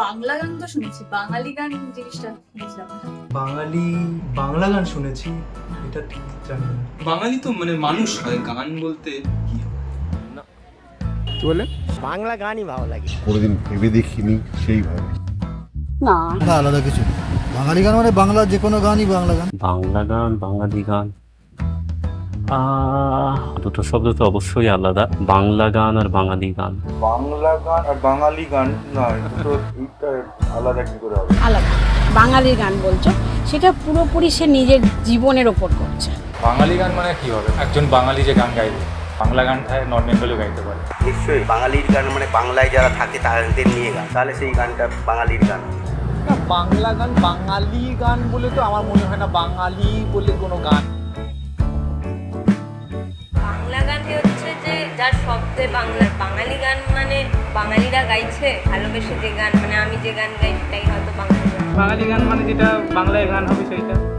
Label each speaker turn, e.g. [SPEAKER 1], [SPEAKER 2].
[SPEAKER 1] বাংলা গান তো শুনেছি বাঙালি গান জিনিসটা শুনেছিলাম।
[SPEAKER 2] বাঙালি বাংলা গান শুনেছি এটা ঠিক জানি না।
[SPEAKER 3] বাঙালি তো মানে মানুষ হয় গান বলতে কি
[SPEAKER 4] কি বলে
[SPEAKER 5] বাংলা গানই ভালো লাগে।
[SPEAKER 6] কোনোদিন ভেবে দেখিনি সেইভাবে
[SPEAKER 7] না
[SPEAKER 8] না। আলাদা কিছু। বাঙালি গান মানে বাংলা যে কোনো গানই বাংলা গান।
[SPEAKER 9] বাংলা গান বাঙালি গান। দুটো শব্দ তো অবশ্যই আলাদা। বাংলা গান আর বাঙালি গান।
[SPEAKER 10] বাংলা গান আর বাঙালি গান দুটো আলাদা কি করে হবে?
[SPEAKER 7] আলাদা। বাঙালির গান বলছো সেটা পুরোপুরি সে নিজের জীবনের ওপর করছে।
[SPEAKER 4] বাঙালি গান মানে কি হবে? একজন বাঙালি যে গান গাইবে বাংলা গানটা নন বেঙ্গলিও গাইতে পারে।
[SPEAKER 5] নিশ্চয়ই বাঙালির গান মানে বাংলায় যারা থাকে তাদের নিয়ে গান। তাহলে সেই গানটা বাঙালির গান।
[SPEAKER 11] না বাংলা গান বাঙালি গান বলে তো আমার মনে হয় না বাঙালি বলে কোনো গান
[SPEAKER 12] যার বাংলার বাংলা, বাঙালি গান মানে বাঙালিরা গাইছে, ভালোবেসে যে গান মানে আমি যে গান গাই সেটাই হয়তো বাঙালি
[SPEAKER 11] বাঙালি গান মানে যেটা বাংলায় গান হবে সেইটা।